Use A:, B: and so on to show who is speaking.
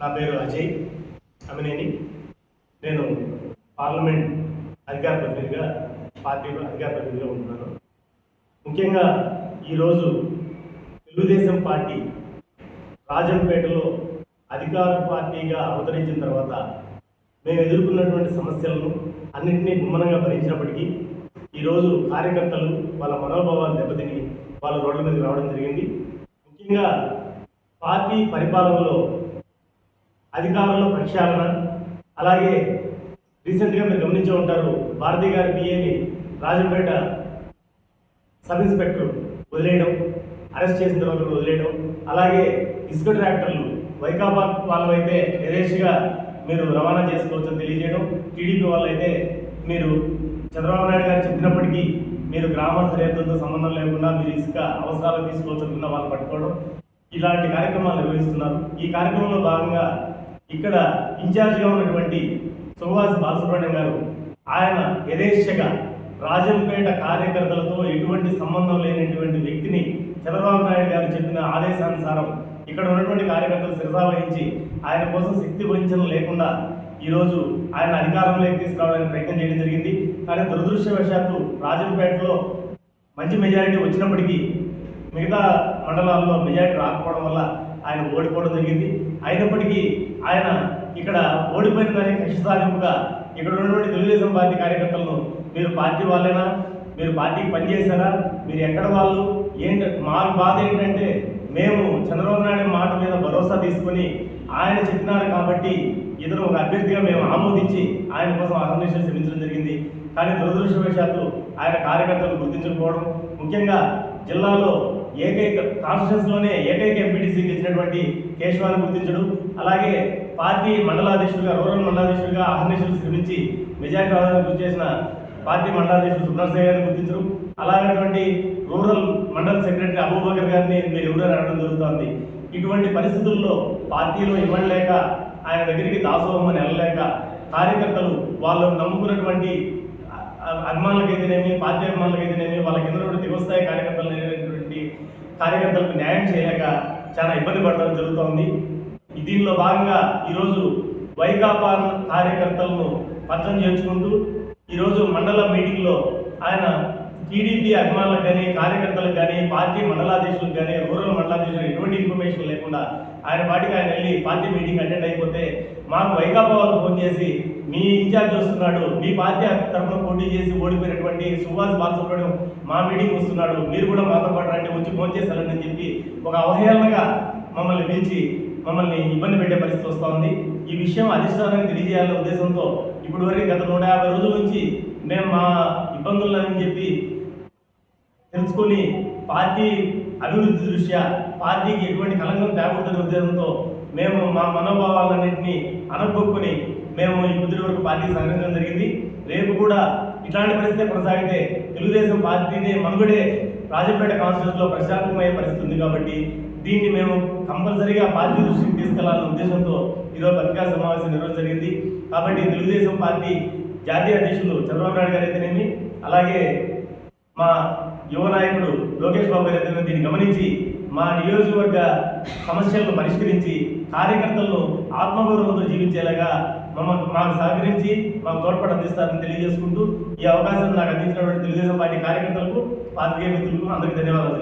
A: నా పేరు అజయ్ అమినేని. నేను పార్లమెంట్ అధికార ప్రతినిధిగా పార్టీ అధికార ప్రతినిధిగా ఉంటున్నాను. ముఖ్యంగా ఈరోజు తెలుగుదేశం పార్టీ రాజంపేటలో అధికార పార్టీగా అవతరించిన తర్వాత మేము ఎదుర్కొన్నటువంటి సమస్యలను అన్నింటినీ గుమ్మనంగా భరించినప్పటికీ ఈరోజు కార్యకర్తలు వాళ్ళ మనోభావాలు దెబ్బతిని వాళ్ళ రోడ్ల మీదకి రావడం జరిగింది. ముఖ్యంగా పార్టీ పరిపాలనలో అధికారంలో ప్రక్షాళన అలాగే రీసెంట్గా మీరు గమనించే ఉంటారు భారతీ గారి పిఏని రాజంపేట సబ్ ఇన్స్పెక్టర్ వదిలేయడం అరెస్ట్ చేసిన తర్వాత కూడా వదిలేయడం. అలాగే ఇసుక ట్రాక్టర్లు వైకాపా వాళ్ళవైతే యథేచ్ఛగా మీరు రవాణా చేసుకోవచ్చని తెలియజేయడం. టీడీపీ వాళ్ళైతే మీరు చంద్రబాబు నాయుడు గారు చెప్పినప్పటికీ మీరు గ్రామ సరిహద్దులతో సంబంధం లేకుండా మీరు ఇసుక అవసరాలు తీసుకోవచ్చున్న వాళ్ళు పట్టుకోవడం. ఇలాంటి కార్యక్రమాలు నిర్వహిస్తున్నారు. ఈ కార్యక్రమంలో భాగంగా ఇక్కడ ఇన్ఛార్జిగా ఉన్నటువంటి సుభాష్ బాలసుబ్రహ్మణ్యం గారు ఆయన యథేచ్ఛగా రాజంపేట కార్యకర్తలతో ఎటువంటి సంబంధం లేనటువంటి వ్యక్తిని చంద్రబాబు నాయుడు గారు చెప్పిన ఆదేశానుసారం ఇక్కడ ఉన్నటువంటి కార్యకర్తలు శిరసా వహించి ఆయన కోసం శక్తి వంచన లేకుండా ఈరోజు ఆయన అధికారంలోకి తీసుకురావడానికి ప్రయత్నం చేయడం జరిగింది. కానీ దురదృష్టవశాత్తు రాజంపేటలో మంచి మెజారిటీ వచ్చినప్పటికీ మిగతా మండలాల్లో మెజారిటీ రాకపోవడం వల్ల ఆయన ఓడిపోవడం జరిగింది. అయినప్పటికీ ఆయన ఇక్కడ ఓడిపోయిన దానికి కక్ష సాధింపుగా ఇక్కడ ఉన్నటువంటి తెలుగుదేశం పార్టీ కార్యకర్తలను మీరు పార్టీ వాళ్ళేనా? మీరు పార్టీకి పనిచేశారా? మీరు ఎక్కడ వాళ్ళు? ఏంటి? మా బాధ ఏంటంటే మేము చంద్రబాబు నాయుడు మాట మీద భరోసా తీసుకొని ఆయన చెప్పినారు కాబట్టి ఇతను ఒక అభ్యర్థిగా మేము ఆమోదించి ఆయన కోసం అహర్నిశలు శ్రమించడం జరిగింది. కానీ దురదృష్టవశాత్తు ఆయన కార్యకర్తలు గుర్తించకపోవడం ముఖ్యంగా జిల్లాలో ఏకైక కాన్స్టిట్యూన్స్లోనే ఏకైక ఎంపీటీసీకి ఇచ్చినటువంటి కేశవాన్ని గుర్తించడం. అలాగే పార్టీ మండలాధ్యక్షుడిగా రూరల్ మండలాధ్యక్షుడిగా అహర్నిశలు శ్రమించి మెజారిటీ రావడానికి కృషి చేసిన పార్టీ మండలాధ్యక్షుడు సుబ్రహ్మణ్య గారిని గుర్తించడం అలాగటువంటి రూరల్ మండల సెక్రటరీ అబూబకర్ గారిని మీరు ఎవరైనా అడగడం జరుగుతోంది. ఇటువంటి పరిస్థితుల్లో పార్టీలో ఇవ్వలేక ఆయన దగ్గరికి దాసోహమని వెళ్ళలేక కార్యకర్తలు వాళ్ళు నమ్ముకున్నటువంటి అభిమానులకైతేనేమి పార్టీ అభిమానులకైతేనేమి వాళ్ళ కింద ఉన్నటువంటి దిగస్థాయి కార్యకర్తలు చెప్పి కార్యకర్తలకు న్యాయం చేయలేక చాలా ఇబ్బంది పడటం జరుగుతోంది. దీనిలో భాగంగా ఈరోజు వైకాపా కార్యకర్తలను పంచం చేర్చుకుంటూ ఈరోజు మండల మీటింగ్లో ఆయన టీడీపీ అభిమానులకు కానీ కార్యకర్తలకు కానీ పార్టీ మండలాధీశులకు కానీ రూరల్ మండలాధీశులకు ఎటువంటి ఇన్ఫర్మేషన్ లేకుండా ఆయన పార్టీకి ఆయన వెళ్ళి పార్టీ మీటింగ్ అటెండ్ అయిపోతే మాకు వైకాపా వాళ్ళు ఫోన్ చేసి మీ ఇన్ఛార్జ్ వస్తున్నాడు మీ పార్టీ తరఫున పోటీ చేసి ఓడిపోయినటువంటి సుభాష్ బాలసుబ్రహ్మణ్యం మా మీటింగ్ వస్తున్నాడు. మీరు కూడా మాతో పాటు రండి వచ్చి ఫోన్ చేశారని చెప్పి ఒక అవహేళనగా మమ్మల్ని పిలిచి మమ్మల్ని ఇబ్బంది పెట్టే పరిస్థితి వస్తూ ఉంది. ఈ విషయం అధిష్టానానికి తెలియజేయాలనే ఉద్దేశంతో ఇప్పుడు వరకు గత నూట యాభై రోజుల నుంచి మేము మా ఇబ్బందులని చెప్పి తెలుసుకొని పార్టీ అభివృద్ధి దృష్ట్యా పార్టీకి ఎటువంటి కలంకం తేకూడదనే ఉద్దేశంతో మేము మా మనోభావాలన్నింటినీ అనగొక్కుని మేము ఇప్పటి వరకు పార్టీ సంగ్రహించడం జరిగింది. రేపు కూడా ఇట్లాంటి పరిస్థితి కొనసాగితే తెలుగుదేశం పార్టీని మనుగడే రాజపేట కాన్స్టిట్యూన్స్లో ప్రశాంతమయ్యే పరిస్థితి ఉంది కాబట్టి దీన్ని మేము కంపల్సరీగా పార్టీ దృష్టికి తీసుకెళ్ళాలన్న ఉద్దేశంతో ఈరోజు పత్రికా సమావేశం నిర్వహణ జరిగింది. కాబట్టి తెలుగుదేశం పార్టీ జాతీయ అధ్యక్షులు చంద్రబాబు నాయుడు గారు అయితేనేమి అలాగే మా యువ నాయకుడు లోకేష్ బాబు గారు అయితే దీన్ని గమనించి మా నియోజకవర్గ సమస్యలను పరిష్కరించి కార్యకర్తలను ఆత్మగౌరవంతో జీవించేలాగా మమ్మల్ని మాకు సహకరించి మాకు తోడ్పాటు అందిస్తారని తెలియజేసుకుంటూ ఈ అవకాశం నాకు అందించినటువంటి తెలుగుదేశం పార్టీ కార్యకర్తలకు పాత్రికేయ మిత్రులకు అందరికీ ధన్యవాదాలు.